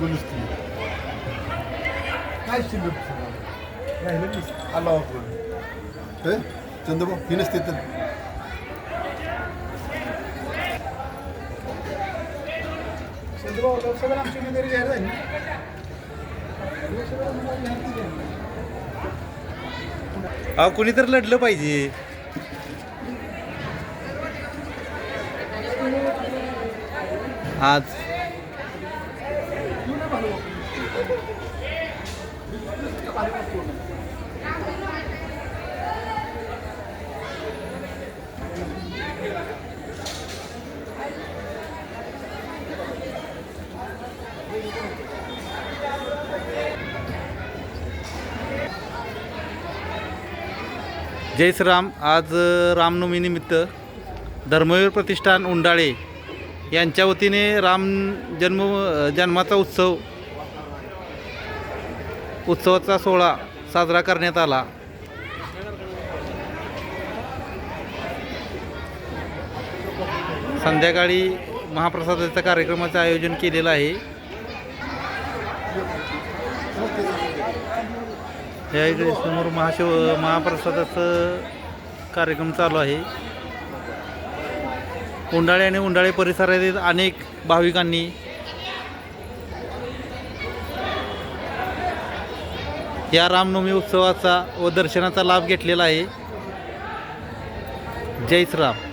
नसते काय शिल्लक राहिलं नसतं आला चंद्रभाऊ ही नसते तर. चंद्रभाऊ लोकसभेला आमची उमेदवारी जाहीर झाली लोकसभेला उमेदवारी जाहीर केली आहे. अहो कुणीतरी लढलं पाहिजे. आज. जय श्रीराम. आज रामनवमीनिमित्त धर्मवीर प्रतिष्ठान उंडाळे यांच्या वतीने राम जन्म जन्माचा उत्सव उत्सवाचा सोहळा साजरा करण्यात आला. संध्याकाळी महाप्रसादाच्या कार्यक्रमाचं आयोजन केलेलं आहे. या इकडे समोर महाशिव महाप्रसादाचं कार्यक्रम चालू आहे. उंडाळे आणि उंडाळे परिसरातील अनेक भाविकांनी या रामनवमी उत्सवाचा व दर्शनाचा लाभ घेतलेला आहे. जय श्रीराम.